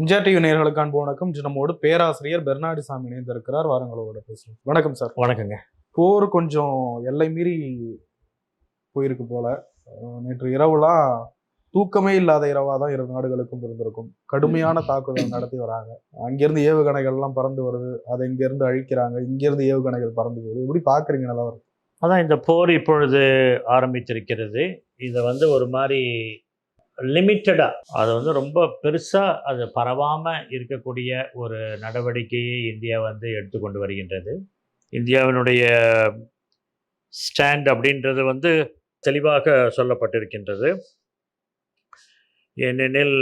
MGR TV நேர்களுக்கு அன்பு வணக்கம் நம்மோடு பேராசிரியர் பெர்னாடி சாமி இணைந்திருக்கிறார். வாரங்களோட பேசுவோம் வணக்கம் சார். வணக்கங்க. போர் கொஞ்சம் எல்லை மீறி போயிருக்கு போல. நேற்று இரவுலாம் தூக்கமே இல்லாத இரவா தான் இரு நாடுகளுக்கும் இருந்திருக்கும். கடுமையான தாக்குதல் நடத்தி வராங்க. அங்கிருந்து ஏவுகணைகள் எல்லாம் பறந்து வருது. அதை இங்கிருந்து அழிக்கிறாங்க. இங்கிருந்து ஏவுகணைகள் பறந்து வருது எப்படி பாக்குறீங்க? நிலவரம் அதான் இந்த போர் இப்பொழுது ஆரம்பித்திருக்கிறது. இதை வந்து ஒரு மாதிரி லிமிட்டடாக அது வந்து ரொம்ப பெருசாக அது பரவாமல் இருக்கக்கூடிய ஒரு நடவடிக்கையை இந்தியா வந்து எடுத்துக்கொண்டு வருகின்றது. இந்தியாவினுடைய ஸ்டாண்ட் அப்படின்றது வந்து தெளிவாக சொல்லப்பட்டிருக்கின்றது. ஏனெனில்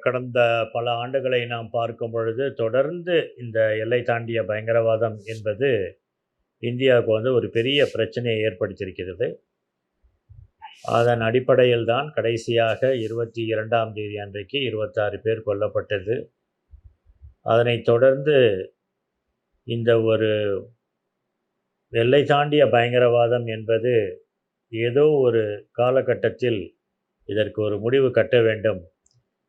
கடந்த பல ஆண்டுகளை நாம் பார்க்கும் பொழுது தொடர்ந்து இந்த எல்லை தாண்டிய பயங்கரவாதம் என்பது இந்தியாவுக்கு வந்து ஒரு பெரிய பிரச்சனையை ஏற்படுத்தியிருக்கிறது. அதன் அடிப்படையில் தான் கடைசியாக இருபத்தி இரண்டாம் தேதி அன்றைக்கு இருபத்தாறு பேர் கொல்லப்பட்டது. அதனைத் தொடர்ந்து இந்த ஒரு எல்லை தாண்டிய பயங்கரவாதம் என்பது ஏதோ ஒரு காலகட்டத்தில் இதற்கு ஒரு முடிவு கட்ட வேண்டும்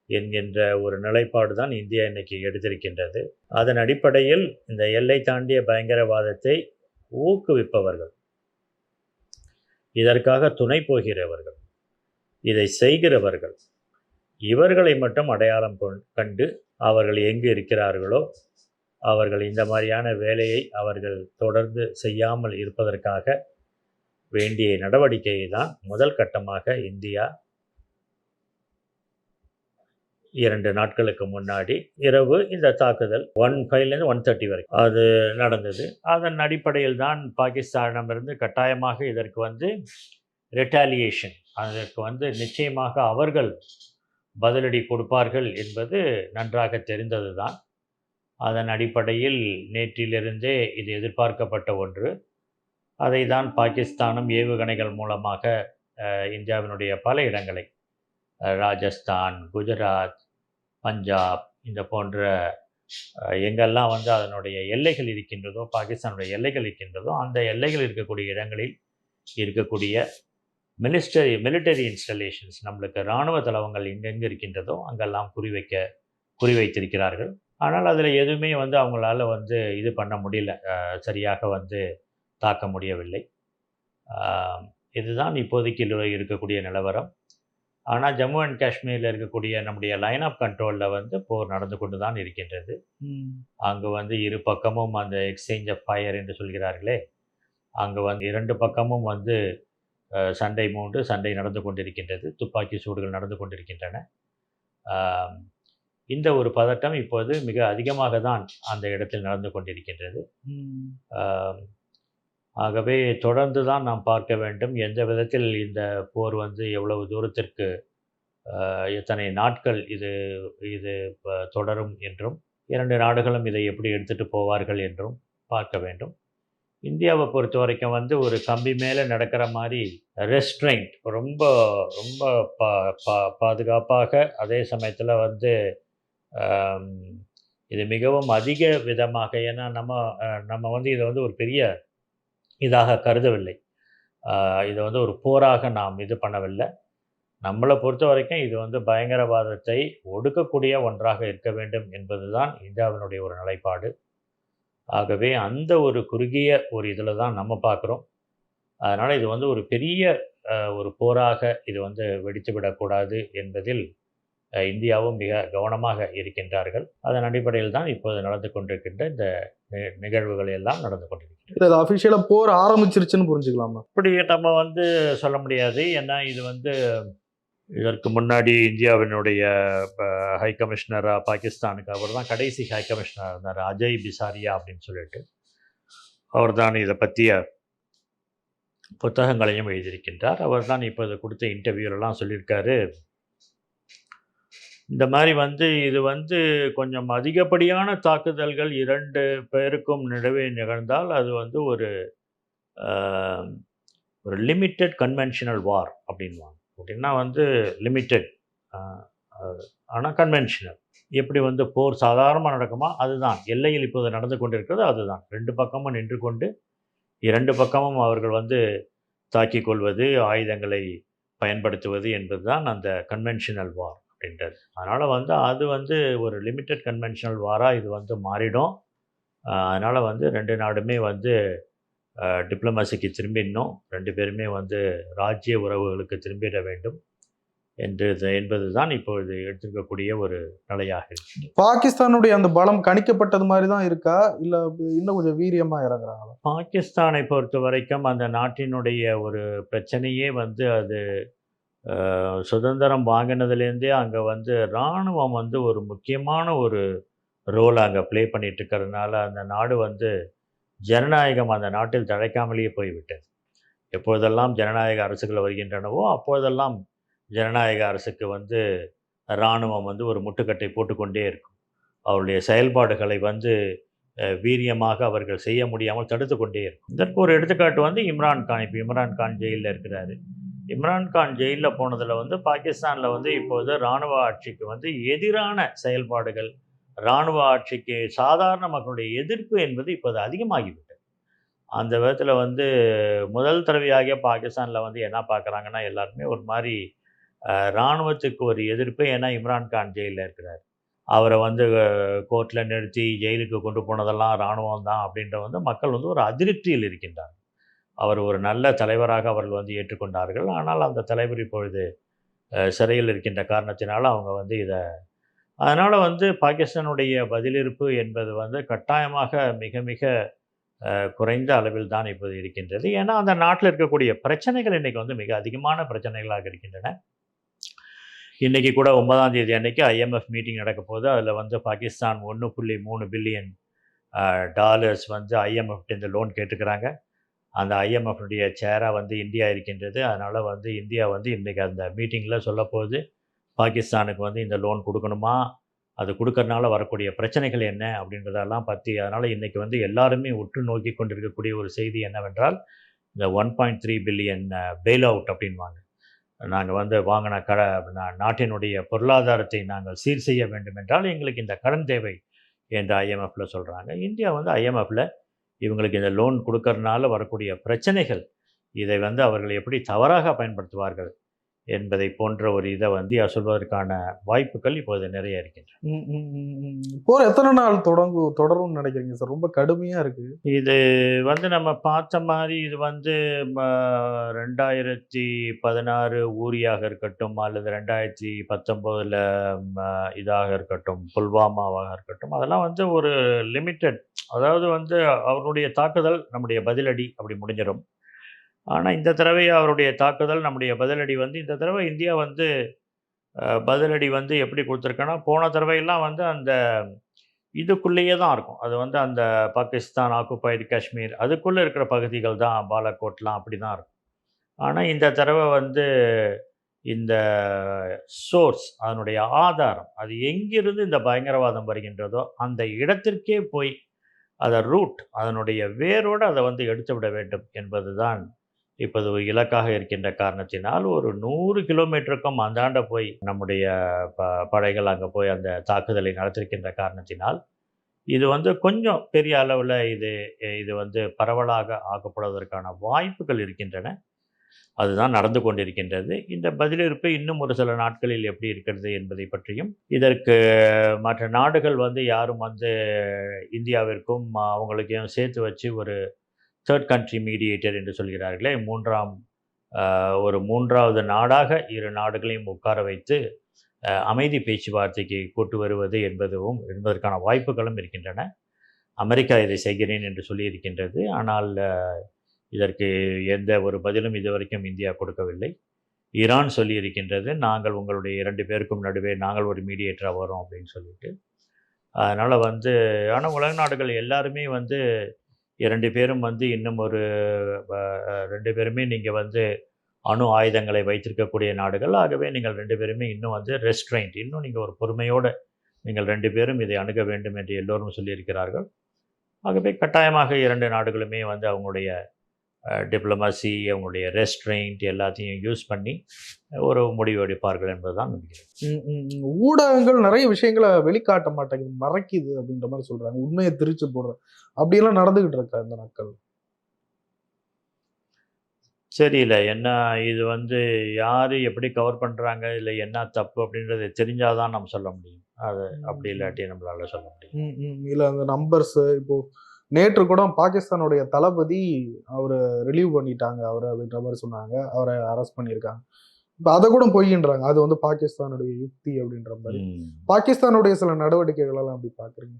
என்கின்ற ஒரு நிலைப்பாடு தான் இந்தியா இன்னைக்கு எடுத்திருக்கின்றது. அதன் அடிப்படையில் இந்த எல்லை தாண்டிய பயங்கரவாதத்தை ஊக்குவிப்பவர்கள் இதற்காக துணை போகிறவர்கள் இதை செய்கிறவர்கள். இவர்களை மட்டும் அடையாளம் கொண்- கண்டு அவர்கள் எங்கு இருக்கிறார்களோ அவர்கள் இந்த மாதிரியான வேலையை அவர்கள் தொடர்ந்து செய்யாமல் இருப்பதற்காக வேண்டிய நடவடிக்கையை தான் முதல் கட்டமாக இந்தியா இரண்டு நாட்களுக்கு முன்னாடி இரவு இந்த தாக்குதல் ஒன் ஃபைவ்லேருந்து ஒன் தேர்ட்டி வரைக்கும் அது நடந்தது. அதன் அடிப்படையில் தான் பாகிஸ்தானிடமிருந்து கட்டாயமாக இதற்கு வந்து ரெட்டாலியேஷன் அதற்கு வந்து நிச்சயமாக அவர்கள் பதிலடி கொடுப்பார்கள் என்பது நன்றாக தெரிந்தது தான் அதன் அடிப்படையில் நேற்றிலிருந்தே இது எதிர்பார்க்கப்பட்ட ஒன்று. அதை தான் பாகிஸ்தானும் ஏவுகணைகள் மூலமாக இந்தியாவினுடைய பல இடங்களை ராஜஸ்தான் குஜராத் பஞ்சாப் இந்த போன்ற எங்கெல்லாம் வந்து அதனுடைய எல்லைகள் இருக்கின்றதோ பாகிஸ்தானுடைய எல்லைகள் இருக்கின்றதோ அந்த எல்லைகள் இருக்கக்கூடிய இடங்களில் இருக்கக்கூடிய மினிஸ்டரி மிலிட்டரி இன்ஸ்டலேஷன்ஸ் நம்மளுக்கு இராணுவ தளவங்கள் எங்கெங்கே இருக்கின்றதோ அங்கெல்லாம் குறிவைக்க குறிவைத்திருக்கிறார்கள் ஆனால் அதில் எதுவுமே வந்து அவங்களால வந்து இது பண்ண முடியல. சரியாக வந்து தாக்க முடியவில்லை. இதுதான் இப்போதைக்கு இருக்கக்கூடிய நிலவரம். ஆனால் ஜம்மு அண்ட் காஷ்மீரில் இருக்கக்கூடிய நம்முடைய லைன் ஆஃப் கண்ட்ரோலில் வந்து போர் நடந்து கொண்டு தான் இருக்கின்றது. அங்கு வந்து இரு பக்கமும் அந்த எக்ஸ்சேஞ்ச் ஆஃப் ஃபயர் என்று சொல்கிறார்களே. அங்கு வந்து இரண்டு பக்கமும் வந்து சண்டை மூண்டு சண்டை நடந்து கொண்டிருக்கின்றது. துப்பாக்கி சூடுகள் நடந்து கொண்டிருக்கின்றன. இந்த ஒரு பதட்டம் இப்போது மிக அதிகமாக தான் அந்த இடத்தில் நடந்து கொண்டிருக்கின்றது. ஆகவே தொடர்ந்து தான் நாம் பார்க்க வேண்டும். எந்த விதத்தில் இந்த போர் வந்து எவ்வளவு தூரத்திற்கு எத்தனை நாட்கள் இது இது ப- தொடரும் என்றும் இரண்டு நாடுகளும் இதை எப்படி எடுத்துகிட்டு போவார்கள் என்றும் பார்க்க வேண்டும். இந்தியாவை பொறுத்த வரைக்கும் வந்து ஒரு கம்பி மேலே நடக்கிற மாதிரி ரெஸ்ட்ரெயின்ட் ரொம்ப ரொம்ப பா பா பாதுகாப்பாக அதே சமயத்தில் வந்து இது மிகவும் அதிக விதமாக ஏன்னா நம்ம நம்ம வந்து இதை வந்து ஒரு பெரிய இதாக கருதவில்லை. இதை வந்து ஒரு போராக நாம் இது பண்ணவில்லை. நம்மளை பொறுத்த வரைக்கும் இது வந்து பயங்கரவாதத்தை ஒடுக்கக்கூடிய ஒன்றாக இருக்க வேண்டும் என்பதுதான் இந்தியாவினுடைய ஒரு நிலைப்பாடு. ஆகவே அந்த ஒரு குறுகிய ஒரு இதில் தான் நம்ம பார்க்குறோம். அதனால் இது வந்து ஒரு பெரிய ஒரு போராக இது வந்து வெடித்து விடக்கூடாது என்பதில் இந்தியாவும் மிக கவனமாக இருக்கின்றார்கள். அதன் அடிப்படையில் தான் இப்போது நடந்து கொண்டிருக்கின்ற இந்த நிகழ்வுகள் எல்லாம் நடந்து கொண்டிருக்கிறது இது அஃபிஷியலாக போர் ஆரம்பிச்சிருச்சுன்னு புரிஞ்சுக்கலாமா இப்படி நம்ம வந்து சொல்ல முடியாது. ஏன்னா இது வந்து இதற்கு முன்னாடி இந்தியாவினுடைய ஹை கமிஷனராக பாகிஸ்தானுக்கு அவர் தான் கடைசி ஹை கமிஷனராக இருந்தார். அஜய் பிசாரியா அப்படின்னு சொல்லிட்டு. அவர் தான் இதை பற்றிய புத்தகங்களையும் எழுதியிருக்கின்றார். அவர் தான் இப்போ இதை கொடுத்த இன்டர்வியூலலாம் சொல்லியிருக்காரு. இந்த மாதிரி வந்து இது வந்து கொஞ்சம் அதிகப்படியான தாக்குதல்கள் இரண்டு பேருக்கும் நடுவே நிகழ்ந்தால் அது வந்து ஒரு ஒரு லிமிட்டெட் கன்வென்ஷனல் வார் அப்படின்வாங்க அப்படின்னா வந்து லிமிட்டெட் ஆனால் கன்வென்ஷனல் எப்படி வந்து போர் சாதாரணமாக நடக்குமா அதுதான். எல்லையில் இப்போது நடந்து கொண்டிருக்கிறது அதுதான். ரெண்டு பக்கமும் நின்று கொண்டு இரண்டு பக்கமும் அவர்கள் வந்து தாக்கிக் கொள்வது ஆயுதங்களை பயன்படுத்துவது என்பதுதான் அந்த கன்வென்ஷனல் வார் அப்படின்றது அதனால் வந்து அது வந்து ஒரு லிமிட்டட் கன்வென்ஷனல் வாராக இது வந்து மாறிடும். அதனால் வந்து ரெண்டு நாடுமே வந்து டிப்ளமசிக்கு திரும்பிடணும். ரெண்டு பேருமே வந்து ராஜ்ய உறவுகளுக்கு திரும்பிட வேண்டும். என்று என்பது தான் இப்பொழுது எடுத்திருக்கக்கூடிய ஒரு நிலையாக இருக்கு. பாகிஸ்தானுடைய அந்த பலம் கணிக்கப்பட்டது மாதிரி தான் இருக்கா? இல்ல இன்னும் கொஞ்சம் வீரியமா இறங்குறாங்களா? பாகிஸ்தானை பொறுத்த வரைக்கும் அந்த நாட்டினுடைய ஒரு பிரச்சனையே வந்து அது சுதந்திரம் வாங்கினதுலேருந்தே அங்கே வந்து இராணுவம் வந்து ஒரு முக்கியமான ஒரு ரோல் அங்கே ப்ளே பண்ணிட்டு இருக்கிறதுனால அந்த நாடு வந்து ஜனநாயகம் அந்த நாட்டில் தழைக்காமலேயே போய்விட்டது. எப்பொழுதெல்லாம் ஜனநாயக அரசுகள் வருகின்றனவோ அப்பொழுதெல்லாம் ஜனநாயக அரசுக்கு வந்து இராணுவம் வந்து ஒரு முட்டுக்கட்டை போட்டுக்கொண்டே இருக்கும். அவருடைய செயல்பாடுகளை வந்து வீரியமாக அவர்கள் செய்ய முடியாமல் தடுத்து கொண்டே இருக்கும். இதற்கு ஒரு எடுத்துக்காட்டு வந்து இம்ரான் கான் இப்போ இம்ரான் கான் ஜெயிலில் இருக்கிறாரு. இம்ரான்கான் ஜெயிலில் போனதில் வந்து பாகிஸ்தானில் வந்து இப்போது இராணுவ ஆட்சிக்கு வந்து எதிரான செயல்பாடுகள் இராணுவ ஆட்சிக்கு சாதாரண மக்களுடைய எதிர்ப்பு என்பது இப்போது அதிகமாகிவிட்டது. அந்த விதத்தில் வந்து முதல் தடவையாக பாகிஸ்தானில் வந்து என்ன பார்க்குறாங்கன்னா எல்லாருமே ஒரு மாதிரி இராணுவத்துக்கு ஒரு எதிர்ப்பு ஏன்னா இம்ரான்கான் ஜெயிலில் இருக்கிறார். அவரை வந்து கோர்ட்டில் நிறுத்தி ஜெயிலுக்கு கொண்டு போனதெல்லாம் இராணுவம் தான் அப்படின்ற வந்து மக்கள் வந்து ஒரு அதிருப்தியில் இருக்கின்றார் அவர் ஒரு நல்ல தலைவராக அவர்கள் வந்து ஏற்றுக்கொண்டார்கள். ஆனால் அந்த தலைவர் இப்பொழுது சிறையில் இருக்கின்ற காரணத்தினால் அவங்க வந்து இதை அதனால் வந்து பாகிஸ்தானுடைய பதிலிருப்பு என்பது வந்து கட்டாயமாக மிக மிக குறைந்த அளவில் தான் இப்போது இருக்கின்றது. ஏன்னா அந்த நாட்டில் இருக்கக்கூடிய பிரச்சனைகள் இன்றைக்கி வந்து மிக அதிகமான பிரச்சனைகளாக இருக்கின்றன. இன்றைக்கி கூட ஒன்பதாம் தேதி அன்றைக்கி ஐஎம்எஃப் மீட்டிங் நடக்க அதில் வந்து பாகிஸ்தான் ஒன்று புள்ளி மூணு பில்லியன் டாலர்ஸ் வந்து ஐஎம்எஃப் இந்த லோன் கேட்டுக்கிறாங்க. அந்த ஐஎம்எஃப்னுடைய சேராக வந்து இந்தியா இருக்கின்றது. அதனால் வந்து இந்தியா வந்து இன்றைக்கி அந்த மீட்டிங்கில் சொல்லப்போகுது பாகிஸ்தானுக்கு வந்து இந்த லோன் கொடுக்கணுமா? அது கொடுக்கறனால வரக்கூடிய பிரச்சனைகள் என்ன? அப்படின்றதெல்லாம் பற்றி அதனால் இன்றைக்கி வந்து எல்லாருமே உற்று நோக்கி கொண்டிருக்கக்கூடிய ஒரு செய்தி என்னவென்றால் இந்த one point three billion bail out அப்படின்வாங்க நாங்கள் வந்து வாங்கின கட நாட்டினுடைய பொருளாதாரத்தை நாங்கள் சீர் செய்ய வேண்டும் என்றால் எங்களுக்கு இந்த கடன் தேவை என்று ஐஎம்எஃப்பில் சொல்கிறாங்க இந்தியா வந்து ஐஎம்எஃப்பில் இவங்களுக்கு இந்த லோன் கொடுக்கறனால வரக்கூடிய பிரச்சனைகள் இதை வந்து அவர்கள் எப்படி தவறாக பயன்படுத்துவார்கள்? என்பதை போன்ற ஒரு இதை வந்து சொல்வதற்கான வாய்ப்புகள் இப்போது நிறைய இருக்கின்றன. போர் எத்தனை நாள் தொடங்கு தொடரும்னு நினைக்கிறீங்க சார்? ரொம்ப கடுமையா இருக்கு. இது வந்து நம்ம பார்த்த மாதிரி இது வந்து ரெண்டாயிரத்தி பதினாறு ஊரியாக இருக்கட்டும் அல்லது ரெண்டாயிரத்தி பத்தொம்போதில் இதாக இருக்கட்டும் புல்வாமாவாக இருக்கட்டும் அதெல்லாம் வந்து ஒரு லிமிட்டட். அதாவது வந்து அவருடைய தாக்குதல் நம்முடைய பதிலடி அப்படி முடிஞ்சிடும். ஆனால் இந்த தடவை அவருடைய தாக்குதல் நம்முடைய பதிலடி வந்து இந்த தடவை இந்தியா வந்து பதிலடி வந்து எப்படி கொடுத்துருக்கேன்னா போன தடவையெல்லாம் வந்து அந்த இதுக்குள்ளேயே தான் இருக்கும். அது வந்து அந்த பாகிஸ்தான் ஆக்குப்பைடு காஷ்மீர் அதுக்குள்ளே இருக்கிற பகுதிகள் தான் பாலக்கோட்லாம் அப்படி தான் இருக்கும். ஆனால் இந்த தடவை வந்து இந்த சோர்ஸ் அதனுடைய ஆதாரம் அது எங்கிருந்து இந்த பயங்கரவாதம் வருகின்றதோ அந்த இடத்திற்கே போய் அதை ரூட் அதனுடைய வேரோடு அதை வந்து எடுத்து விட வேண்டும் என்பது தான் இப்போது ஒரு இலக்காக இருக்கின்ற காரணத்தினால் ஒரு நூறு கிலோமீட்டருக்கும் அந்தாண்ட போய் நம்முடைய ப படைகள் அங்கே போய் அந்த தாக்குதலை நடத்திருக்கின்ற காரணத்தினால் இது வந்து கொஞ்சம் பெரிய அளவில் இது இது வந்து பரவலாக ஆக்கப்படுவதற்கான வாய்ப்புகள் இருக்கின்றன. அதுதான் நடந்து கொண்டிருக்கின்றது. இந்த பதிலிருப்பு இன்னும் ஒரு சில நாட்களில் எப்படி இருக்கிறது என்பதை பற்றியும் இதற்கு மற்ற நாடுகள் வந்து யாரும் வந்து இந்தியாவிற்கும் அவங்களுக்கையும் சேர்த்து வச்சு ஒரு தேர்ட் கண்ட்ரி மீடியேட்டர் என்று சொல்கிறார்களே மூன்றாம் ஒரு மூன்றாவது நாடாக இரு நாடுகளையும் உட்கார வைத்து அமைதி பேச்சுவார்த்தைக்கு கூட்டு வருவது என்பதும் என்பதற்கான வாய்ப்புகளும் இருக்கின்றன. அமெரிக்கா இதை செய்கிறேன் என்று சொல்லியிருக்கின்றது. ஆனால் இதற்கு எந்த ஒரு பதிலும் இதுவரைக்கும் இந்தியா கொடுக்கவில்லை. ஈரான் சொல்லியிருக்கின்றது நாங்கள் உங்களுடைய இரண்டு பேருக்கும் நடுவே நாங்கள் ஒரு மீடியேட்டராக வரோம் அப்படின்னு சொல்லிட்டு. அதனால் வந்து ஆனால் உலக நாடுகள் எல்லாருமே வந்து இரண்டு பேரும் வந்து இன்னும் ஒரு ரெண்டு பேருமே நீங்கள் வந்து அணு ஆயுதங்களை வைத்திருக்கக்கூடிய நாடுகள். ஆகவே நீங்கள் ரெண்டு பேருமே இன்னும் வந்து ரெஸ்ட்ரெயின்ட் இன்னும் நீங்கள் ஒரு பொறுமையோடு நீங்கள் ரெண்டு பேரும் இதை அணுக வேண்டும் என்று எல்லோரும் சொல்லியிருக்கிறார்கள். ஆகவே கட்டாயமாக இரண்டு நாடுகளுமே வந்து அவங்களுடைய டிப்ளமசி அவங்களுடைய ரெஸ்ட்ரெயின்ட் எல்லாத்தையும் யூஸ் பண்ணி ஒரு முடிவு எடுப்பார்கள் ம், ம், ம். ஊடகங்கள் நிறைய விஷயங்களை வெளிக்காட்ட மாட்டேங்குது மறைக்குது அப்படின்ற மாதிரி சொல்றாங்க உண்மையை திரிச்சு போடுற அப்படியெல்லாம் நடந்துகிட்டு இருக்கா இந்த நாட்கள் சரியில்ல. என்ன இது வந்து யாரு எப்படி கவர் பண்றாங்க, இல்ல என்ன தப்பு அப்படின்றது தெரிஞ்சா தான் நம்ம சொல்ல முடியும். அது அப்படி. இல்லாட்டி நம்மளால சொல்ல முடியும். இல்ல அந்த நம்பர்ஸ் இப்போ நேற்று கூட பாகிஸ்தானுடைய தளபதி அவர ரிலீவ் பண்ணிட்டாங்க அவர அப்படின்ற மாரி சொன்னாங்க. அவர அரெஸ்ட் பண்ணியிருக்காங்க. இப்ப அத கூட பொய்யின்றாங்க. அது வந்து பாகிஸ்தானுடைய யுக்தி அப்படின்ற மாரி. ம். பாகிஸ்தானுடைய சில நடவடிக்கைகள் எல்லாம் எப்படி பார்க்குறீங்க?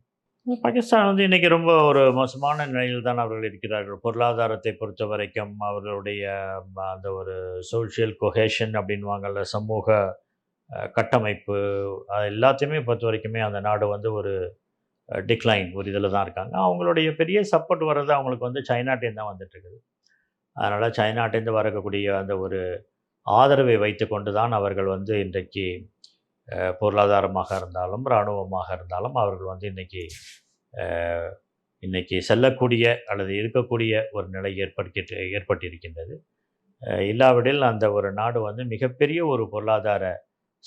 பாகிஸ்தான் வந்து இன்னைக்கு ரொம்ப ஒரு மோசமான நிலையில் தான் அவர்கள் இருக்கிறார்கள். பொருளாதாரத்தை பொறுத்தவரைக்கும் அவர்களுடைய ம அந்த ஒரு சோசியல் கொஹேஷன் அப்படின்னுவாங்கல்ல, சமூக கட்டமைப்பு அது எல்லாத்தையுமே பொறுத்தவரைக்குமே அந்த நாடு வந்து ஒரு டிக்ளைன் ஒரு இதில் தான் இருக்காங்க. அவங்களுடைய பெரிய சப்போர்ட் வர்றது அவங்களுக்கு வந்து சைனாட்டேருந்து தான் வந்துட்டுருக்குது. அதனால் சைனாட்டேருந்து வரக்கூடிய அந்த ஒரு ஆதரவை வைத்துக்கொண்டு தான் அவர்கள் வந்து இன்றைக்கு பொருளாதாரமாக இருந்தாலும், இராணுவமாக இருந்தாலும் அவர்கள் வந்து இன்றைக்கி இன்றைக்கி செல்லக்கூடிய அல்லது இருக்கக்கூடிய ஒரு நிலை ஏற்படுத்திட்டு ஏற்பட்டிருக்கின்றது. இல்லாவிடில் அந்த ஒரு நாடு வந்து மிகப்பெரிய ஒரு பொருளாதார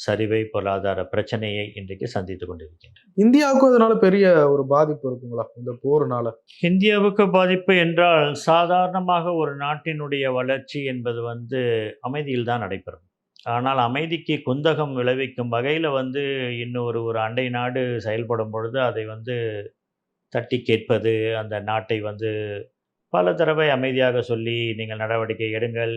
சரிவை, பொருளாதார பிரச்சனையை இன்றைக்கு சந்தித்துக் கொண்டிருக்கின்றது. இந்தியாவுக்கும் அதனால பெரிய ஒரு பாதிப்பு இருக்குங்களா? இந்த போருனால? இந்தியாவுக்கு பாதிப்பு என்றால், சாதாரணமாக ஒரு நாட்டினுடைய வளர்ச்சி என்பது வந்து அமைதியில் தான் நடைபெறும். ஆனால் அமைதிக்கு குந்தகம் விளைவிக்கும் வகையில வந்து இன்னொரு ஒரு அண்டை நாடு செயல்படும் பொழுது, அதை வந்து தட்டி கேட்பது, அந்த நாட்டை வந்து பல தடவை அமைதியாக சொல்லி, நீங்கள் நடவடிக்கை எடுங்கள்,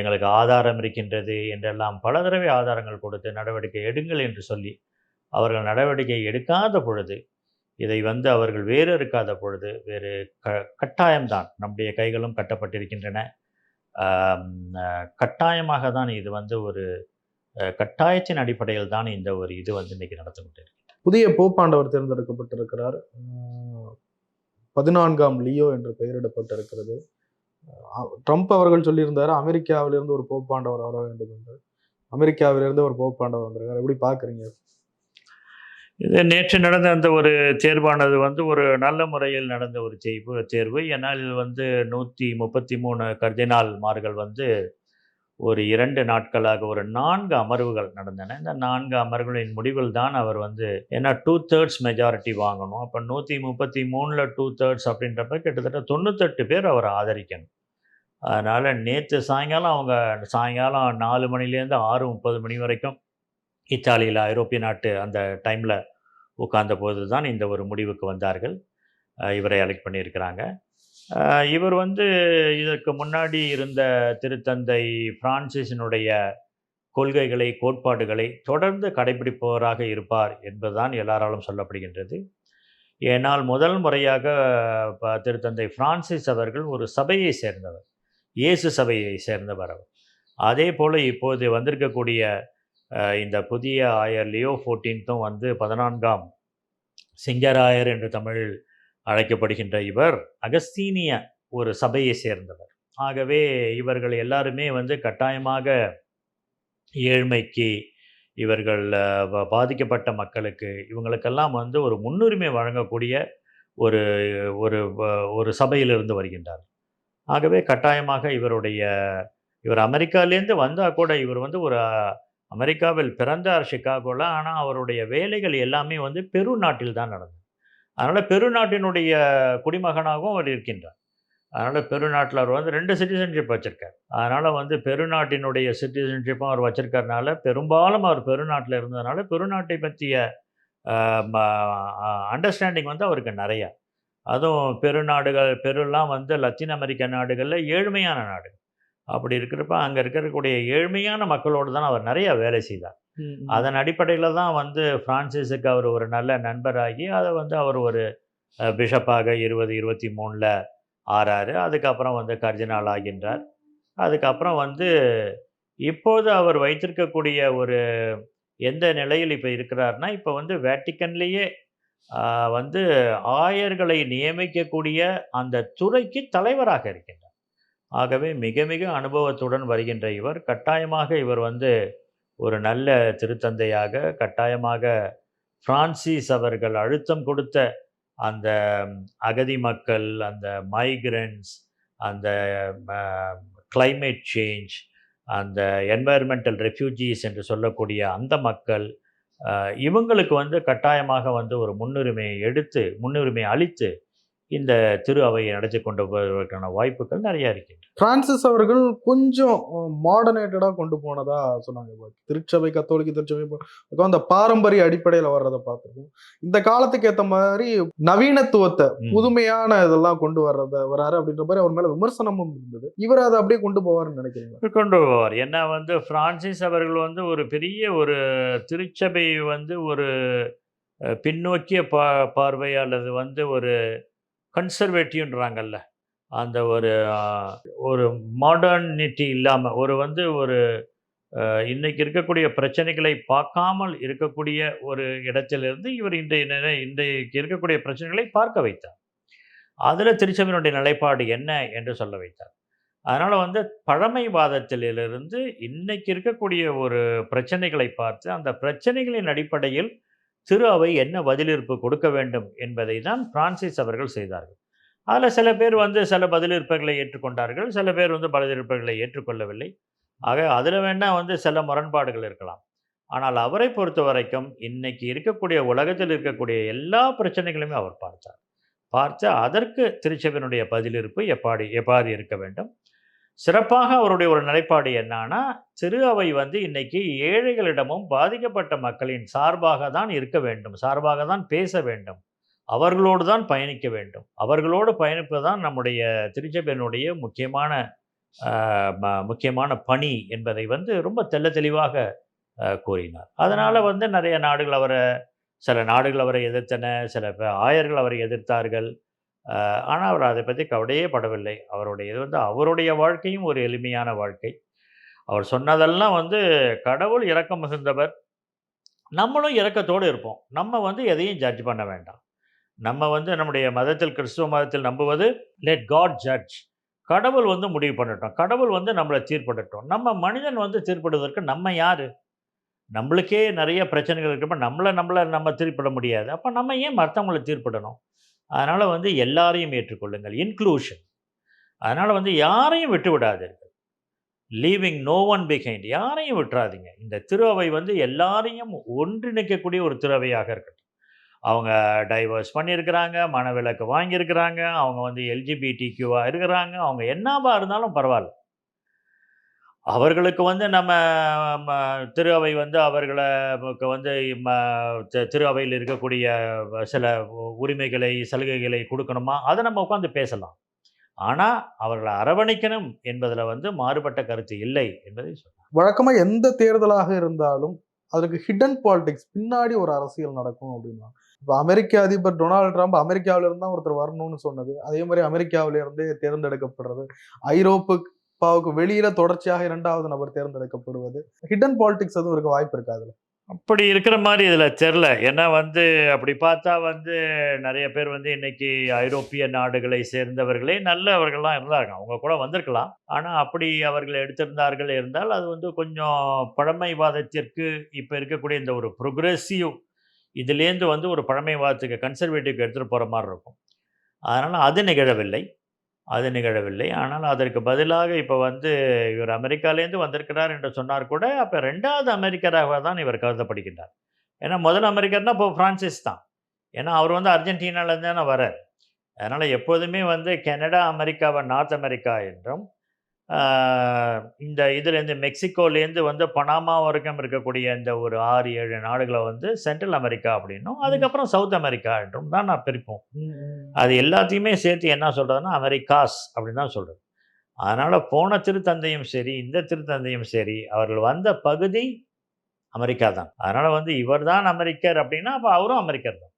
எங்களுக்கு ஆதாரம் இருக்கின்றது என்றெல்லாம் பல தடவை ஆதாரங்கள் கொடுத்து நடவடிக்கை எடுங்கள் என்று சொல்லி, அவர்கள் நடவடிக்கை எடுக்காத பொழுது, இதை வந்து அவர்கள் வேறு இருக்காத பொழுது, வேறு க கட்டாயம்தான் நம்முடைய கைகளும் கட்டப்பட்டிருக்கின்றன. கட்டாயமாக தான் இது வந்து ஒரு கட்டாயத்தின் அடிப்படையில் தான் இந்த ஒரு இது வந்து இன்றைக்கி நடந்து கொண்டிருக்கு. புதிய போப்பாண்டவர் தேர்ந்தெடுக்கப்பட்டிருக்கிறார். பதினான்காம் லியோ என்று பெயரிடப்பட்டிருக்கிறது. ட்ரம்ப் அவர்கள் சொல்லியிருந்தாரு, அமெரிக்காவிலிருந்து ஒரு போப்பாண்டவர் வர வேண்டும் என்று. அமெரிக்காவிலிருந்து ஒரு போப்பாண்டவர் வந்திருக்காரு. எப்படி பார்க்குறீங்க? இது நேற்று நடந்த அந்த ஒரு தேர்வானது வந்து ஒரு நல்ல முறையில் நடந்த ஒரு செய்வு தேர்வு. ஏன்னால் இது வந்து 133 கர்தினால்மார்கள் வந்து ஒரு இரண்டு நாட்களாக ஒரு நான்கு அமர்வுகள் நடந்தன. இந்த நான்கு அமர்வுகளின் முடிவில் தான் அவர் வந்து ஏன்னா 2/3 மெஜாரிட்டி வாங்கணும். அப்போ நூற்றி முப்பத்தி மூணில் டூ தேர்ட்ஸ் அப்படின்றப்ப கிட்டத்தட்ட 98 பேர் அவர் ஆதரிக்கணும். அதனால் நேற்று சாயங்காலம் அவங்க சாயங்காலம் நாலு மணிலேருந்து 6:30 மணி வரைக்கும் இத்தாலியில் ஐரோப்பிய நாட்டு அந்த டைம்ல உட்கார்ந்தபோது தான் இந்த ஒரு முடிவுக்கு வந்தார்கள். இவரை எலெக்ட் பண்ணியிருக்கிறாங்க. இவர் வந்து இதற்கு முன்னாடி இருந்த திருத்தந்தை பிரான்சிஸினுடைய கொள்கைகளை, கோட்பாடுகளை தொடர்ந்து கடைபிடிப்பவராக இருப்பார் என்பதுதான் எல்லாராலும் சொல்லப்படுகின்றது. ஏனால் முதல் முறையாக திருத்தந்தை பிரான்சிஸ் அவர்கள் ஒரு சபையை சேர்ந்தவர். இயேசு சபையை சேர்ந்தவர் அவர். அதேபோல இப்போது வந்திருக்கக்கூடிய இந்த புதிய ஆயர் லியோ 14த்தும் வந்து 14ஆம் சிங்கராயர் என்று தமிழில் அழைக்கப்படுகின்ற இவர் அகஸ்தீனிய ஒரு சபையை சேர்ந்தவர். ஆகவே இவர்கள் எல்லாருமே வந்து கட்டாயமாக ஏழ்மைக்கு, இவர்கள் பாதிக்கப்பட்ட மக்களுக்கு, இவங்களுக்கெல்லாம் வந்து ஒரு முன்னுரிமை வழங்கக்கூடிய ஒரு ஒரு ஒரு சபையிலிருந்து வருகின்றார். ஆகவே கட்டாயமாக இவருடைய இவர் அமெரிக்காலேருந்து வந்தால் கூட இவர் வந்து ஒரு அமெரிக்காவில் பிறந்தார் சிகாகோல. ஆனால் அவருடைய வேலைகள் எல்லாமே வந்து பெரு நாட்டில் தான் நடந்தது. அதனால் பெரு நாட்டினுடைய குடிமகனாகவும் அவர் இருக்கின்றார். அதனால் பெரு அவர் வந்து ரெண்டு சிட்டிசன்ஷிப் வச்சுருக்கார் அதனால் வந்து பெரு நாட்டினுடைய சிட்டிசன்ஷிப்பும் அவர் வச்சுருக்கறனால பெரும்பாலும் அவர் பெருநாட்டில் இருந்ததுனால, பெருநாட்டை பற்றிய ம அ அண்டர்ஸ்டாண்டிங் வந்து அவருக்கு நிறையா அதுவும் பெரு நாடுகள் பெருலாம் வந்து லத்தீன் அமெரிக்க நாடுகள்ல ஏழ்மையான நாடு. அப்படி இருக்கிறப்ப, அங்க இருக்கக்கூடிய ஏழ்மையான மக்களோடு தான் அவர் நெறைய வேலை செய்தார். அதன் அடிப்படையில தான் வந்து பிரான்சிஸுக்கு அவர் ஒரு நல்ல நண்பராகி, அத வந்து அவர் ஒரு பிஷப்பாக 20, 23ல ஆறாரு. அதுக்கப்புறம் வந்து கர்தினால் ஆகின்றார். அதுக்கப்புறம் வந்து இப்போது அவர் வைத்திருக்கக்கூடிய ஒரு எந்த நிலையில் இப்ப இருக்கிறார்னா, இப்ப வந்து வேட்டிக்கன்லேயே வந்து ஆயர்களை நியமிக்கக்கூடிய அந்த துறைக்கு தலைவராக இருக்கின்றார். ஆகவே மிக மிக அனுபவத்துடன் வருகின்ற இவர், கட்டாயமாக இவர் வந்து ஒரு நல்ல திருத்தந்தையாக, கட்டாயமாக பிரான்சிஸ் அவர்கள் அழுத்தம் கொடுத்த அந்த அகதி மக்கள், அந்த மைக்ரன்ஸ் அந்த கிளைமேட் சேஞ்ச், அந்த என்வாயர்மெண்டல் ரெஃப்யூஜீஸ் என்று சொல்லக்கூடிய அந்த மக்கள், இவங்களுக்கு வந்து கட்டாயமாக வந்து ஒரு முன்னுரிமையை எடுத்து முன்னுரிமை அளித்து, இந்த திரு அவையை நடத்தி கொண்டு போவதற்கான வாய்ப்புகள் நிறைய இருக்கின்றன பிரான்சிஸ் அவர்கள் கொஞ்சம் மாடர்னேட்டடா கொண்டு போனதா சொன்னாங்க. திருச்சபை கத்தோலிக்க திருச்சபை அந்த பாரம்பரிய அடிப்படையில வர்றதை பார்த்திருக்கோம். இந்த காலத்துக்கு ஏத்த மாதிரி நவீனத்துவத்தை. புதுமையான இதெல்லாம் கொண்டு வர்றத வராரு அப்படின்ற மாதிரி அவர் மேல விமர்சனமும் இருந்தது. இவர் அதை அப்படியே கொண்டு போவாருன்னு நினைக்கிறீங்க கொண்டு போவார். ஏன்னா வந்து பிரான்சிஸ் அவர்கள் வந்து ஒரு பெரிய ஒரு திருச்சபை வந்து ஒரு பின்னோக்கிய பா பார்வை அல்லது வந்து ஒரு கன்சர்வேட்டிவ்ன்றாங்கல்ல அந்த ஒரு ஒரு மாடர்னிட்டி இல்லாமல் ஒரு வந்து ஒரு இன்றைக்கி இன்னைக்கு இருக்கக்கூடிய பிரச்சனைகளை பார்க்காமல் இருக்கக்கூடிய ஒரு இடத்திலிருந்து இவர் இன்றைய இன்றைக்கு இருக்கக்கூடிய பிரச்சனைகளை பார்க்க வைத்தார். அதில் திருச்சபையினுடைய நிலைப்பாடு என்ன என்று சொல்ல வைத்தார். அதனால் வந்து பழமைவாதத்திலிருந்து இன்னைக்கு இருக்கக்கூடிய ஒரு பிரச்சனைகளை பார்த்து அந்த பிரச்சனைகளின் அடிப்படையில் சிறு அவை என்ன பதிலிருப்பு கொடுக்க வேண்டும் என்பதை தான் பிரான்சிஸ் அவர்கள் செய்தார்கள். அதில் சில பேர் வந்து சில பதிலிருப்புகளை ஏற்றுக்கொண்டார்கள் சில பேர் வந்து பதிலிருப்புகளை ஏற்றுக்கொள்ளவில்லை. ஆக அதில் வேணால் வந்து சில முரண்பாடுகள் இருக்கலாம். ஆனால் அவரை பொறுத்த வரைக்கும் இன்னைக்கு இருக்கக்கூடிய உலகத்தில் இருக்கக்கூடிய எல்லா பிரச்சனைகளுமே அவர் பார்த்தார். பார்த்து அதற்கு திருச்சபையினுடைய பதிலிருப்பு எப்பாடி எவ்வாறு இருக்க வேண்டும்? சிறப்பாக அவருடைய ஒரு நிலைப்பாடு என்னன்னா திரு அவை வந்து இன்னைக்கு ஏழைகளிடமும் பாதிக்கப்பட்ட மக்களின் சார்பாக தான் இருக்க வேண்டும். சார்பாக தான் பேச வேண்டும். அவர்களோடு தான் பயணிக்க வேண்டும். அவர்களோடு பயணிப்பது தான் நம்முடைய திருச்சபையினுடைய முக்கியமான முக்கியமான பணி என்பதை வந்து ரொம்ப தெள்ள தெளிவாக கூறினார். அதனால் வந்து நிறைய நாடுகள் அவரை சில நாடுகள் அவரை எதிர்த்தன சில ஆயர்கள் அவரை எதிர்த்தார்கள். ஆனால் அவர் அதை பற்றி கவலையே படவில்லை. அவருடைய இது வந்து அவருடைய வாழ்க்கையும் ஒரு எளிமையான வாழ்க்கை. அவர் சொன்னதெல்லாம் வந்து கடவுள் இறக்கம் மிகுந்தவர். நம்மளும் இறக்கத்தோடு இருப்போம். நம்ம வந்து எதையும் ஜட்ஜ் பண்ண வேண்டாம். நம்ம வந்து நம்முடைய மதத்தில் கிறிஸ்துவ மதத்தில் நம்புவது லெட் காட் ஜட்ஜ் கடவுள் வந்து முடிவு பண்ணட்டும். கடவுள் வந்து நம்மளை தீர்ப்படட்டும் நம்ம மனிதன் வந்து தீர்ப்படுவதற்கு நம்ம யார்? நம்மளுக்கே நிறைய பிரச்சனைகள் இருக்கப்போ நம்மளை நம்மளை நம்ம தீர்ப்பிட முடியாது. அப்போ நம்ம ஏன் மற்றவங்களை தீர்ப்பிடணும் அதனால் வந்து எல்லாரையும் ஏற்றுக்கொள்ளுங்கள். இன்க்ளூஷன் அதனால் வந்து யாரையும் விட்டு விடாதீர்கள் லீவிங் நோ ஒன் பிஹைண்ட் யாரையும் விட்டுறாதீங்க. இந்த திருவை வந்து எல்லாரையும் ஒன்றிணைக்கக்கூடிய ஒரு திருவையாக இருக்கட்டும். அவங்க டைவர்ஸ் பண்ணியிருக்கிறாங்க மனவிலக்கு வாங்கியிருக்கிறாங்க அவங்க வந்து எல்ஜிபிடி கியூவாக இருக்கிறாங்க அவங்க என்னவா இருந்தாலும் பரவாயில்ல. அவர்களுக்கு வந்து நம்ம ம, திரு அவை வந்து அவர்களுக்கு வந்து ம- திரு அவையில் இருக்கக்கூடிய சில உரிமைகளை சலுகைகளை கொடுக்கணுமா? அதை நம்ம உட்காந்து பேசலாம். ஆனால் அவர்களை அரவணைக்கணும் என்பதில் வந்து மாறுபட்ட கருத்து இல்லை என்பதை சொல்றேன் வழக்கமாக எந்த தேர்தலாக இருந்தாலும் அதுக்கு ஹிடன் பாலிடிக்ஸ் பின்னாடி ஒரு அரசியல் நடக்கும் அப்படின்னா இப்போ அமெரிக்க அதிபர் டொனால்டு ட்ரம்ப் அமெரிக்காவிலிருந்து தான் ஒருத்தர் வரணும்னு சொன்னது. அதே மாதிரி அமெரிக்காவிலேருந்து தேர்ந்தெடுக்கப்படுறது. தேர்ந்தெடுக்கப்படுறது பாவுக்கு வெளியில தொடர்ச்சியாக இரண்டாவது நபர் தேர்ந்தெடுக்கப்படுவது. ஹிடன் பாலிடிக்ஸ் எதுவும் இருக்க வாய்ப்பு இருக்காதுல்ல அப்படி இருக்கிற மாதிரி இதில் தெரில ஏன்னா வந்து அப்படி பார்த்தா வந்து நிறைய பேர் வந்து இன்னைக்கு ஐரோப்பிய நாடுகளை சேர்ந்தவர்களே நல்லவர்கள்லாம் இருந்தாங்க. அவங்க கூட வந்திருக்கலாம். ஆனால் அப்படி அவர்கள் எடுத்திருந்தார்கள் இருந்தால் அது வந்து கொஞ்சம் பழமைவாதத்திற்கு இப்போ இருக்கக்கூடிய இந்த ஒரு ப்ரொக்ரெசிவ் இதுலேருந்து வந்து ஒரு பழமைவாதத்துக்கு கன்சர்வேட்டிவ்க்கு எடுத்துகிட்டு போகிற மாதிரி இருக்கும். அதனால் அது நிகழவில்லை. அது நிகழவில்லை. ஆனால் அதற்கு பதிலாக இப்போ வந்து இவர் அமெரிக்காலேருந்து வந்திருக்கிறார் என்று சொன்னார் கூட அப்போ ரெண்டாவது அமெரிக்கராக தான் இவர் கருதப்படுகின்றார். ஏன்னா முதல் அமெரிக்கர்னா இப்போ ஃப்ரான்சிஸ் தான். ஏன்னா அவர் வந்து அர்ஜென்டினாலேருந்து தானே வரார். அதனால் எப்போதுமே வந்து கனடா அமெரிக்காவை நார்த் அமெரிக்கா என்றும் இந்த இதுலேருந்து மெக்சிகோலேருந்து வந்து பனாமா வரைக்கும் இருக்கக்கூடிய இந்த ஒரு ஆறு ஏழு நாடுகளை வந்து சென்ட்ரல் அமெரிக்கா அப்படின்னும் அதுக்கப்புறம் சவுத் அமெரிக்கா என்றும் தான் நான் பிரிப்போம். அது எல்லாத்தையுமே சேர்த்து என்ன சொல்கிறதுனா அமெரிக்காஸ் அப்படின்னு தான் சொல்கிறது அதனால் போன திருத்தந்தையும் சரி இந்த திருத்தந்தையும் சரி அவர்கள் வந்த பகுதி அமெரிக்கா தான். அதனால் வந்து இவர் தான் அமெரிக்கர் அப்படின்னா அப்போ அவரும் அமெரிக்கர் தான்.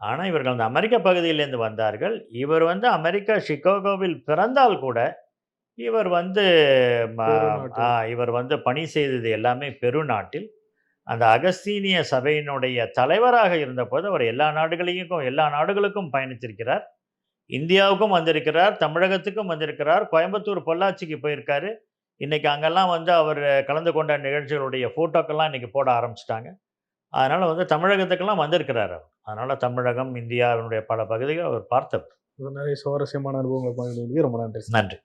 ஆனால் இவர்கள் அந்த அமெரிக்க பகுதியிலேருந்து வந்தார்கள். இவர் வந்து அமெரிக்கா சிகாகோவில் பிறந்தால் கூட இவர் வந்து இவர் வந்து பணி செய்தது எல்லாமே பெருநாட்டில். அந்த அகஸ்தீனிய சபையினுடைய தலைவராக இருந்தபோது அவர் எல்லா நாடுகளையும் எல்லா நாடுகளுக்கும் பயணித்திருக்கிறார். இந்தியாவுக்கும் வந்திருக்கிறார் தமிழகத்துக்கும் வந்திருக்கிறார் கோயம்புத்தூர் பொள்ளாச்சிக்கு போயிருக்காரு. இன்னைக்கு அங்கெல்லாம் வந்து அவர் கலந்து கொண்ட நிகழ்ச்சிகளுடைய ஃபோட்டோக்கெல்லாம் இன்னைக்கு போட ஆரம்பிச்சிட்டாங்க. அதனால் வந்து தமிழகத்துக்கெல்லாம் வந்திருக்கிறார் அவர். அதனால் தமிழகம் இந்தியாவினுடைய பல பகுதிகள் அவர் பார்த்தவர். நிறைய சுவாரஸ்யமான அனுபவங்களை பகிர்ந்து. ரொம்ப நன்றி. நன்றி.